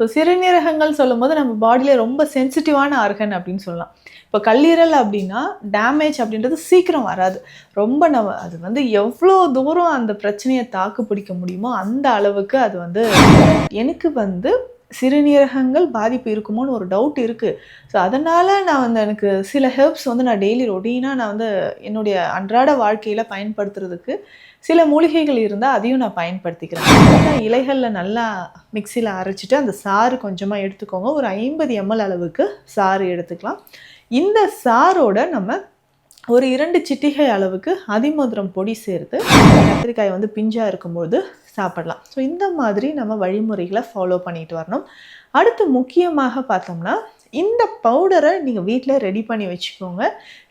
So சிறுநீரகங்கள் சொல்லும் போது நம்ம பாடியில் ரொம்ப சென்சிட்டிவான ஆர்கன் அப்படின்னு சொல்லலாம். இப்போ கல்லீரல் அப்படின்னா டேமேஜ் அப்படின்றது சீக்கிரம் வராது. ரொம்ப நம்ம அது வந்து எவ்வளோ தூரம் அந்த பிரச்சனையை தாக்கு பிடிக்க முடியுமோ அந்த அளவுக்கு அது வந்து எனக்கு வந்து சிறுநீரகங்கள் பாதிப்பு இருக்குமோன்னு ஒரு டவுட் இருக்குது ஸோ அதனால் நான் வந்து எனக்கு சில ஹெர்ப்ஸ் வந்து நான் டெய்லி ரொட்டீனாக நான் வந்து என்னுடைய அன்றாட வாழ்க்கையில் பயன்படுத்துறதுக்கு சில மூலிகைகள் இருந்தால் அதையும் நான் பயன்படுத்திக்கிறேன். இலைகளில் நல்லா மிக்சியில் அரைச்சிட்டு அந்த சாறு கொஞ்சமாக எடுத்துக்கோங்க. ஒரு ஐம்பது எம்எல் அளவுக்கு சாறு எடுத்துக்கலாம். இந்த சாரோட நம்ம ஒரு இரண்டு சிட்டிகை அளவுக்கு அதிமதுரம் பொடி சேர்த்து கத்திரிக்காய் வந்து பிஞ்சாக இருக்கும்போது சாப்பிடலாம். ஸோ இந்த மாதிரி நம்ம வழிமுறைகளை ஃபாலோ பண்ணிட்டு வரணும். அடுத்து முக்கியமாக பார்த்தோம்னா இந்த பவுடரை நீங்கள் வீட்டில் ரெடி பண்ணி வச்சுக்கோங்க.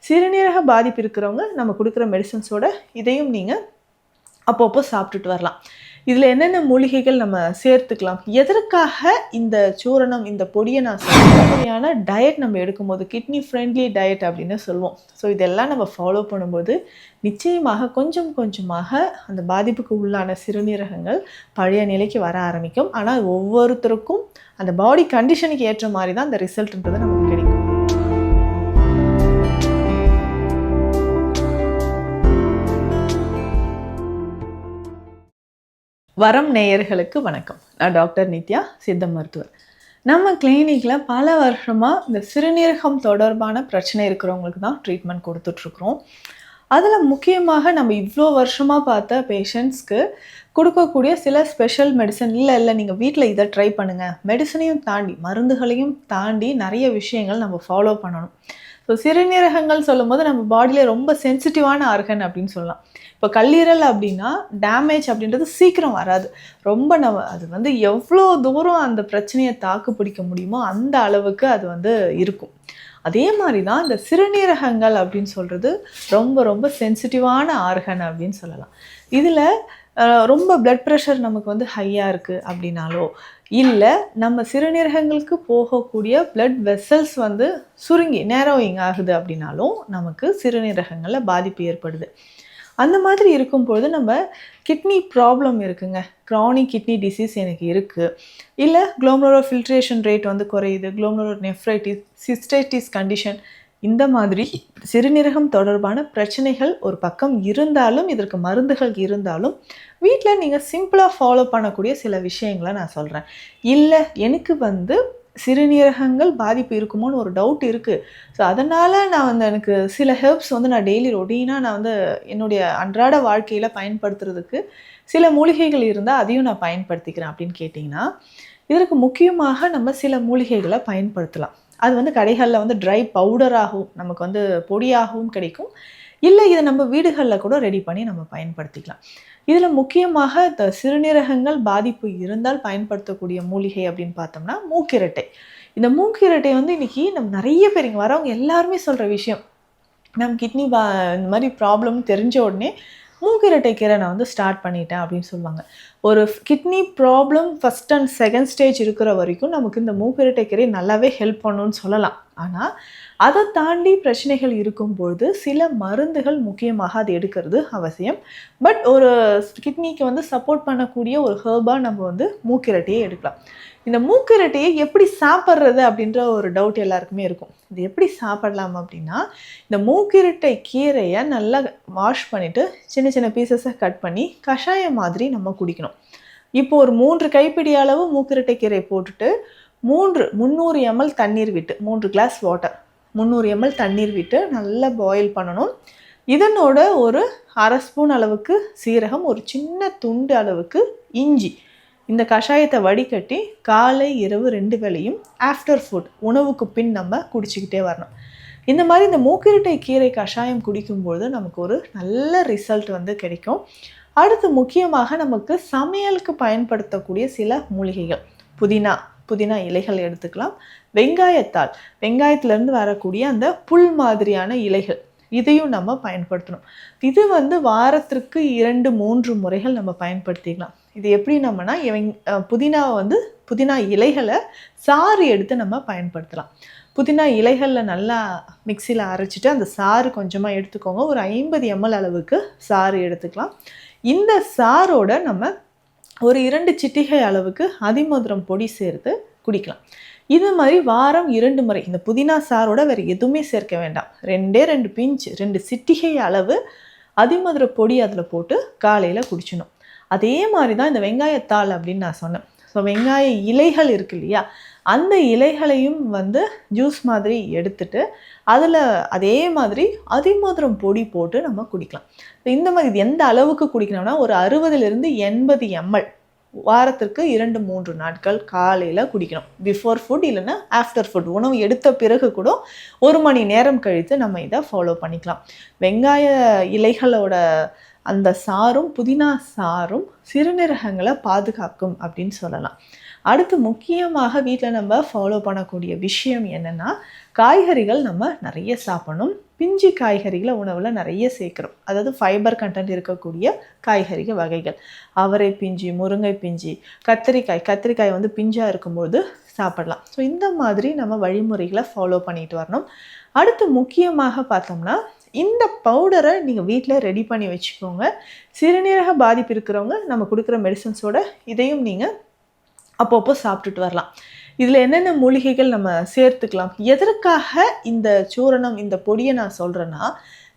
சிறுநீரக பாதிப்பு இருக்கிறவங்க நம்ம கொடுக்குற மெடிசன்ஸோட இதையும் நீங்கள் அப்பப்போ சாப்பிட்டுட்டு வரலாம். இதில் என்னென்ன மூலிகைகள் நம்ம சேர்த்துக்கலாம்? எதற்காக இந்த சூரணம் இந்த பொடியை நான் மாதிரியான டயட் நம்ம எடுக்கும்போது கிட்னி ஃப்ரெண்ட்லி டயட் அப்படின்னு சொல்லுவோம் ஸோ இதெல்லாம் நம்ம ஃபாலோ பண்ணும்போது நிச்சயமாக கொஞ்சம் கொஞ்சமாக அந்த பாதிப்புக்கு உள்ளான சிறுநீரகங்கள் பழைய நிலைக்கு வர ஆரம்பிக்கும். ஆனால் ஒவ்வொருத்தருக்கும் அந்த பாடி கண்டிஷனுக்கு ஏற்ற மாதிரி தான் அந்த ரிசல்ட்ன்றது நமக்கு கிடைக்கும். வரம் நேயர்களுக்கு வணக்கம். நான் டாக்டர் நித்யா சித்த மருத்துவர். நம்ம கிளினிக்கில் பல வருஷமாக இந்த சிறுநீரகம் தொடர்பான பிரச்சனை இருக்கிறவங்களுக்கு தான் ட்ரீட்மெண்ட் கொடுத்துட்ருக்குறோம். அதில் முக்கியமாக நம்ம இவ்வளோ வருஷமாக பார்த்த பேஷண்ட்ஸ்க்கு கொடுக்கக்கூடிய சில ஸ்பெஷல் மெடிசன் இல்லை இல்லை நீங்கள் வீட்டில் இதை ட்ரை பண்ணுங்கள் மெடிசனையும் தாண்டி மருந்துகளையும் தாண்டி நிறைய விஷயங்கள் நம்ம ஃபாலோ பண்ணணும். ஸோ சிறுநீரகங்கள் சொல்லும்போது நம்ம பாடியில் ரொம்ப சென்சிட்டிவான ஆர்கன் அப்படின்னு சொல்லலாம். இப்போ கல்லீரல் அப்படின்னா டேமேஜ் அப்படின்றது சீக்கிரம் வராது. ரொம்ப நம்ம அது வந்து எவ்வளோ தூரம் அந்த பிரச்சனையை தாக்கு பிடிக்க முடியுமோ அந்த அளவுக்கு அது வந்து இருக்கும். அதே மாதிரி தான் இந்த சிறுநீரகங்கள் அப்படின்னு சொல்கிறது ரொம்ப ரொம்ப சென்சிட்டிவான ஆர்கன் அப்படின்னு சொல்லலாம். இதில் ரொம்ப பிளட் ப்ரெஷர் நமக்கு வந்து ஹையாக இருக்குது அப்படின்னாலோ இல்லை நம்ம சிறுநீரகங்களுக்கு போகக்கூடிய பிளட் வெசல்ஸ் வந்து சுருங்கி நேரோயிங் ஆகுது அப்படின்னாலும் நமக்கு சிறுநீரகங்களில் பாதிப்பு ஏற்படுது. அந்த மாதிரி இருக்கும்பொழுது நம்ம கிட்னி ப்ராப்ளம் இருக்குங்க. க்ரானிக் கிட்னி டிசீஸ் எனக்கு இருக்குது இல்லை குளோமரோ ஃபில்ட்ரேஷன் ரேட் வந்து குறையுது. குளோமரோ நெஃப்ரைட்டிஸ் சிஸ்டைட்டிஸ் கண்டிஷன் இந்த மாதிரி சிறுநீரகம் தொடர்பான பிரச்சனைகள் ஒரு பக்கம் இருந்தாலும் இதற்கு மருந்துகள் இருந்தாலும் வீட்டில் நீங்கள் சிம்பிளாக ஃபாலோ பண்ணக்கூடிய சில விஷயங்களை நான் சொல்கிறேன் இல்லை எனக்கு வந்து சிறுநீரகங்கள் பாதிப்பு இருக்குமோன்னு ஒரு டவுட் இருக்குது ஸோ அதனால் நான் வந்து எனக்கு சில ஹெர்ப்ஸ் வந்து நான் டெய்லி ரொட்டீனாக நான் வந்து என்னுடைய அன்றாட வாழ்க்கையில் பயன்படுத்துறதுக்கு சில மூலிகைகள் இருந்தால் அதையும் நான் பயன்படுத்திக்கிறேன் அப்படின்னு கேட்டிங்கன்னா இதற்கு முக்கியமாக நம்ம சில மூலிகைகளை பயன்படுத்தலாம். அது வந்து கடைகளில் வந்து ட்ரை பவுடராகவும் நமக்கு வந்து பொடியாகவும் கிடைக்கும். இல்லை இதை நம்ம வீடுகளில் கூட ரெடி பண்ணி நம்ம பயன்படுத்திக்கலாம். இதில் முக்கியமாக இந்த சிறுநீரகங்கள் பாதிப்பு இருந்தால் பயன்படுத்தக்கூடிய மூலிகை அப்படின்னு பார்த்தோம்னா மூக்கிரட்டை. இந்த மூக்கிரட்டை வந்து இன்றைக்கி நம்ம நிறைய பேர் இங்கே வரவங்க எல்லாருமே சொல்கிற விஷயம். நம் கிட்னி பா இந்த மாதிரி ப்ராப்ளம் தெரிஞ்ச உடனே மூக்கிரட்டை கீரை நான் வந்து ஸ்டார்ட் பண்ணிட்டேன் அப்படின்னு சொல்லுவாங்க. ஒரு kidney problem first and second stage இருக்கிற வரைக்கும் நமக்கு இந்த மூக்கிரட்டை கீரை நல்லாவே ஹெல்ப் பண்ணுன்னு சொல்லலாம். ஆனால் அதை தாண்டி பிரச்சனைகள் இருக்கும்பொழுது சில மருந்துகள் முக்கியமாக அது எடுக்கிறது அவசியம். பட் ஒரு கிட்னிக்கு வந்து சப்போர்ட் பண்ணக்கூடிய ஒரு ஹேர்பாக நம்ம வந்து மூக்கிரட்டையே எடுக்கலாம். இந்த மூக்கிரட்டையை எப்படி சாப்பிட்றது அப்படின்ற ஒரு டவுட் எல்லாருக்குமே இருக்கும். இது எப்படி சாப்பிடலாம் அப்படின்னா இந்த மூக்கிரட்டை கீரையை நல்லா வாஷ் பண்ணிவிட்டு சின்ன சின்ன பீசஸை கட் பண்ணி கஷாயம் மாதிரி நம்ம குடிக்கணும். இப்போ ஒரு மூன்று கைப்பிடி அளவு மூக்கிரட்டை கீரை போட்டுட்டு மூன்று முந்நூறு எம்எல் தண்ணீர் விட்டு மூன்று கிளாஸ் வாட்டர் முந்நூறு எம்எல் தண்ணீர் விட்டு நல்லா பாயில் பண்ணணும். இதனோட ஒரு அரை ஸ்பூன் அளவுக்கு சீரகம் ஒரு சின்ன துண்டு அளவுக்கு இஞ்சி. இந்த கஷாயத்தை வடிகட்டி காலை இரவு ரெண்டு வேளையும் ஆஃப்டர் ஃபுட் உணவுக்கு பின் நம்ம குடிச்சிக்கிட்டே வரணும். இந்த மாதிரி இந்த மூக்கிரட்டை கீரை கஷாயம் குடிக்கும்பொழுது நமக்கு ஒரு நல்ல ரிசல்ட் வந்து கிடைக்கும். அடுத்து முக்கியமாக நமக்கு சமையலுக்கு பயன்படுத்தக்கூடிய சில மூலிகைகள். புதினா புதினா இலைகள் எடுத்துக்கலாம். வெங்காயத்தாள் வெங்காயத்துலேருந்து வரக்கூடிய அந்த புல் மாதிரியான இலைகள் இதையும் நம்ம பயன்படுத்தணும். இது வந்து வாரத்திற்கு இரண்டு மூன்று முறைகள் நம்ம பயன்படுத்திக்கலாம். இது எப்படி நம்மனா வெங் புதினாவை வந்து புதினா இலைகளை சாறு எடுத்து நம்ம பயன்படுத்தலாம். புதினா இலைகளில் நல்லா மிக்சியில் அரைச்சிட்டு அந்த சாறு கொஞ்சமாக எடுத்துக்கோங்க. ஒரு ஐம்பது எம்எல் அளவுக்கு சாறு எடுத்துக்கலாம். இந்த சாரோட நம்ம ஒரு இரண்டு சிட்டிகை அளவுக்கு அதிமதுரம் பொடி சேர்த்து குடிக்கலாம். இது மாதிரி வாரம் இரண்டு முறை. இந்த புதினா சாரோட வேறு எதுவுமே சேர்க்க வேண்டாம். ரெண்டே ரெண்டு பிஞ்சு ரெண்டு சிட்டிகை அளவு அதிமதுர பொடி அதில் போட்டு காலையில் குடிச்சிடணும். அதே மாதிரி தான் இந்த வெங்காயத்தாள் அப்படின்னு நான் சொன்னேன். ஸோ வெங்காய இலைகள் இருக்கு இல்லையா? அந்த இலைகளையும் வந்து ஜூஸ் மாதிரி எடுத்துட்டு அதில் அதே மாதிரி அதிமதுரம் பொடி போட்டு நம்ம குடிக்கலாம். இந்த மாதிரி இது எந்த அளவுக்கு குடிக்கணும்னா ஒரு அறுபதுலேருந்து எண்பது எம்எல் வாரத்திற்கு இரண்டு மூன்று நாட்கள் காலையில் குடிக்கணும். பிஃபோர் ஃபுட் இல்லைன்னா ஆஃப்டர் ஃபுட் உணவு எடுத்த பிறகு கூட ஒரு மணி நேரம் கழித்து நம்ம இதை ஃபாலோ பண்ணிக்கலாம். வெங்காய இலைகளோட அந்த சாரும் புதினா சாரும் சிறுநீரகங்களை பாதுகாக்கும் அப்படின்னு சொல்லலாம். அடுத்து முக்கியமாக வீட்டில் நம்ம ஃபாலோ பண்ணக்கூடிய விஷயம் என்னென்னா காய்கறிகள் நம்ம நிறைய சாப்பிடணும். பிஞ்சு காய்கறிகளை உணவில் நிறைய சேர்க்குறோம் அதாவது ஃபைபர் கண்டென்ட் இருக்கக்கூடிய காய்கறிகள் வகைகள். அவரை பிஞ்சு முருங்கை பிஞ்சு கத்திரிக்காய். கத்திரிக்காய் வந்து பிஞ்சாக இருக்கும்போது சாப்பிடலாம். ஸோ இந்த மாதிரி நம்ம வழிமுறைகளை ஃபாலோ பண்ணிட்டு வரணும். அடுத்து முக்கியமாக பார்த்தோம்னா இந்த பவுடரை நீங்கள் வீட்டில் ரெடி பண்ணி வச்சுக்கோங்க. சிறுநீரக பாதிப்பு இருக்கிறவங்க நம்ம கொடுக்குற மெடிசன்ஸோட இதையும் நீங்கள் அப்பப்போ சாப்பிட்டுட்டு வரலாம். இதில் என்னென்ன மூலிகைகள் நம்ம சேர்த்துக்கலாம்? எதற்காக இந்த சூரணம் இந்த பொடியை நான் சொல்கிறேன்னா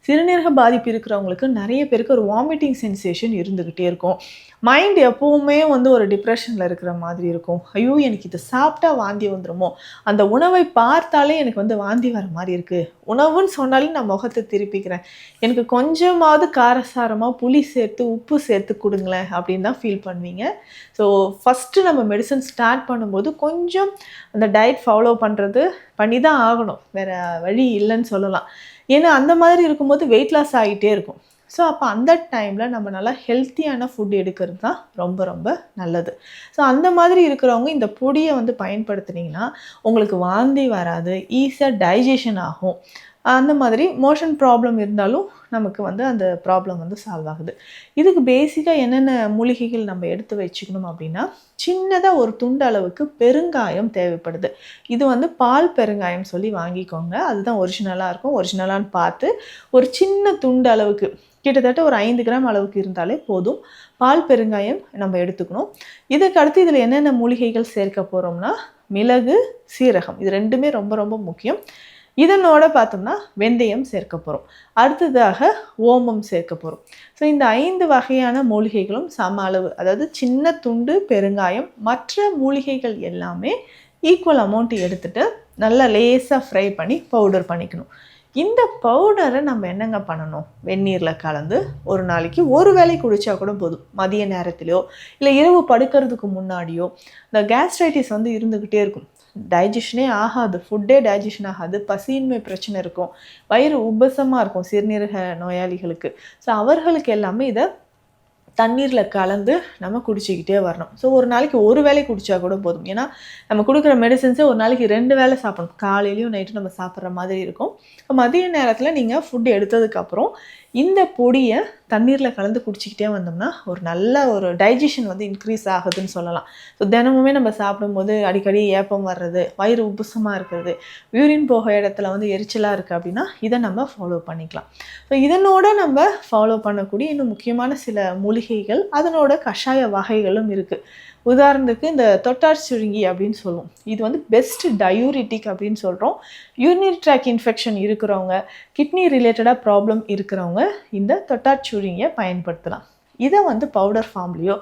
சிறுநீரக பாதிப்பு இருக்கிறவங்களுக்கு நிறைய பேருக்கு ஒரு வாமிட்டிங் சென்சேஷன் இருந்துக்கிட்டே இருக்கும். மைண்ட் எப்போவுமே வந்து ஒரு டிப்ரெஷனில் இருக்கிற மாதிரி இருக்கும். ஐயோ எனக்கு இது சாப்பிட்டா வாந்தி வந்துடுமோ அந்த உணவை பார்த்தாலே எனக்கு வந்து வாந்தி வர மாதிரி இருக்குது உணவுன்னு சொன்னாலே நான் முகத்தை திருப்பிக்கிறேன். எனக்கு கொஞ்சமாவது காரசாரமாக புளி சேர்த்து உப்பு சேர்த்து கொடுங்களேன் அப்படின்னு தான் ஃபீல் பண்ணுவீங்க. ஸோ ஃபஸ்ட்டு நம்ம மெடிசன் ஸ்டார்ட் பண்ணும்போது கொஞ்சம் அந்த டயட் ஃபாலோ பண்ணுறது பண்ணி தான் ஆகணும். வேறு வழி இல்லைன்னு சொல்லலாம். ஏன்னா அந்த மாதிரி இருக்கும்போது வெயிட் லாஸ் ஆகிட்டே இருக்கும். ஸோ அப்போ அந்த டைமில் நம்ம நல்லா ஹெல்த்தியான ஃபுட் எடுக்கிறது தான் ரொம்ப ரொம்ப நல்லது. ஸோ அந்த மாதிரி இருக்கிறவங்க இந்த பொடியை வந்து பயன்படுத்துனீங்கன்னா உங்களுக்கு வாந்தி வராது ஈஸியாக டைஜஷன் ஆகும். அந்த மாதிரி மோஷன் ப்ராப்ளம் இருந்தாலும் நமக்கு வந்து அந்த ப்ராப்ளம் வந்து சால்வ் ஆகுது. இதுக்கு பேசிக்காக என்னென்ன மூலிகைகள் நம்ம எடுத்து வச்சுக்கணும் அப்படின்னா சின்னதாக ஒரு துண்டு அளவுக்கு பெருங்காயம் தேவைப்படுது. இது வந்து பால் பெருங்காயம் சொல்லி வாங்கிக்கோங்க. அதுதான் ஒரிஜினலாக இருக்கும். ஒரிஜினலான்னு பார்த்து ஒரு சின்ன துண்டு அளவுக்கு கிட்டத்தட்ட ஒரு ஐந்து கிராம் அளவுக்கு இருந்தாலே போதும். பால் பெருங்காயம் நம்ம எடுத்துக்கணும். இதுக்கு அடுத்து இதில் என்னென்ன மூலிகைகள் சேர்க்க போகிறோம்னா மிளகு சீரகம். இது ரெண்டுமே ரொம்ப ரொம்ப முக்கியம். இதனோட பார்த்தோம்னா வெந்தயம் சேர்க்க போகிறோம் அடுத்ததாக ஓமம் சேர்க்க போகிறோம் ஸோ இந்த ஐந்து வகையான மூலிகைகளும் சம அளவு அதாவது சின்ன துண்டு பெருங்காயம் மற்ற மூலிகைகள் எல்லாமே ஈக்குவல் அமௌண்ட் எடுத்துகிட்டு நல்லா லேஸாக ஃப்ரை பண்ணி பவுடர் பண்ணிக்கணும். இந்த பவுடரை நம்ம என்னங்க பண்ணணும்? வெந்நீரில் கலந்து ஒரு நாளைக்கு ஒரு வேளை குடித்தா கூட போதும். மதிய நேரத்திலையோ இல்லை இரவு படுக்கிறதுக்கு முன்னாடியோ இந்த கேஸ்ட்ரைட்டிஸ் வந்து இருந்துக்கிட்டே இருக்கும். டைஜஷனே ஆகாது. ஃபுட்டே டைஜஷன் ஆகாது. பசியின்மை பிரச்சனை இருக்கும். வயிறு உபசமாக இருக்கும் சிறுநீரக நோயாளிகளுக்கு. ஸோ அவர்களுக்கு எல்லாமே இதை தண்ணீரில் கலந்து நம்ம குடிச்சிக்கிட்டே வரணும். ஸோ ஒரு நாளைக்கு ஒரு வேலை குடித்தா கூட போதும். ஏன்னா நம்ம கொடுக்குற மெடிசன்ஸே ஒரு நாளைக்கு ரெண்டு வேலை சாப்பிடணும். காலையிலையும் நைட்டும் நம்ம சாப்பிட்ற மாதிரி இருக்கும். மதிய நேரத்தில் நீங்கள் ஃபுட் எடுத்ததுக்கப்புறம் இந்த பொடியை தண்ணீரில் கலந்து குடிச்சிக்கிட்டே வந்தோம்னா ஒரு நல்ல ஒரு டைஜஷன் வந்து இன்க்ரீஸ் ஆகுதுன்னு சொல்லலாம். ஸோ தினமுமே நம்ம சாப்பிடும்போது அடிக்கடி ஏப்பம் வர்றது வயிறு உப்புசமாக இருக்கிறது யூரின் போக இடத்துல வந்து எரிச்சலாக இருக்குது அப்படின்னா இதை நம்ம ஃபாலோ பண்ணிக்கலாம். ஸோ இதனோட நம்ம ஃபாலோ பண்ணக்கூடிய இன்னும் முக்கியமான சில மூலிகைகள் அதனோட கஷாய வகைகளும் இருக்குது உதாரணத்துக்கு இந்த தொட்டார் சுருங்கி அப்படின்னு சொல்லுவோம். இது வந்து பெஸ்ட் டயூரிட்டிக் அப்படின்னு சொல்கிறோம் யூரினரி ட்ராக் இன்ஃபெக்ஷன் இருக்கிறவங்க கிட்னி ரிலேட்டடாக ப்ராப்ளம் இருக்கிறவங்க இந்த தொட்டார் சுருங்கியை பயன்படுத்தலாம். இதை வந்து பவுடர் ஃபார்ம்லேயோ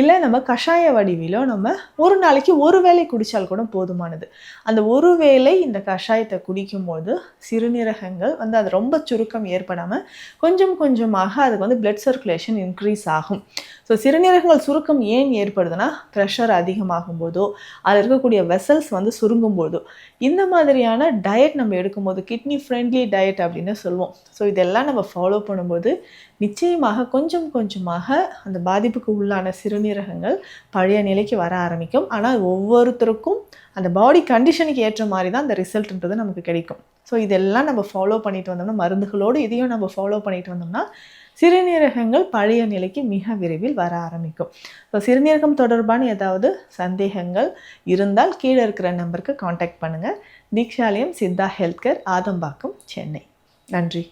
இல்லை நம்ம கஷாய வடிவிலோ நம்ம ஒரு நாளைக்கு ஒரு வேளை குடித்தால் கூட போதுமானது. அந்த ஒரு வேளை இந்த கஷாயத்தை குடிக்கும்போது சிறுநீரகங்கள் வந்து அது ரொம்ப சுருக்கம் ஏற்படாமல் கொஞ்சம் கொஞ்சமாக அதுக்கு வந்து பிளட் சர்க்குலேஷன் இன்க்ரீஸ் ஆகும். ஸோ சிறுநீரகங்கள் சுருக்கம் ஏன் ஏற்படுதுன்னா ப்ரெஷர் அதிகமாகும் போதோ அதில் இருக்கக்கூடிய வெசல்ஸ் வந்து சுருங்கும் போதோ இந்த மாதிரியான டயட் நம்ம எடுக்கும்போது கிட்னி ஃப்ரெண்ட்லி டயட் அப்படின்னு சொல்லுவோம். ஸோ இதெல்லாம் நம்ம ஃபாலோ பண்ணும்போது நிச்சயமாக கொஞ்சம் கொஞ்சமாக அந்த பாதிப்புக்கு உள்ளான சிறுநீரகங்கள் பழைய நிலைக்கு வர ஆரம்பிக்கும். ஆனால் ஒவ்வொருத்தருக்கும் அந்த பாடி கண்டிஷனுக்கு ஏற்ற மாதிரி தான் அந்த ரிசல்ட்ன்றது நமக்கு கிடைக்கும். ஸோ இதெல்லாம் நம்ம ஃபாலோ பண்ணிட்டு வந்தோம்னா மருந்துகளோடு இதையும் நம்ம ஃபாலோ பண்ணிட்டு வந்தோம்னா சிறுநீரகங்கள் பழைய நிலைக்கு மிக விரைவில் வர ஆரம்பிக்கும். ஸோ சிறுநீரகம் தொடர்பான ஏதாவது சந்தேகங்கள் இருந்தால் கீழே இருக்கிற நம்பருக்கு காண்டாக்ட் பண்ணுங்கள் தீக்ஷாலயம் சித்தா ஹெல்த் கேர் ஆதம்பாக்கம் சென்னை. நன்றி.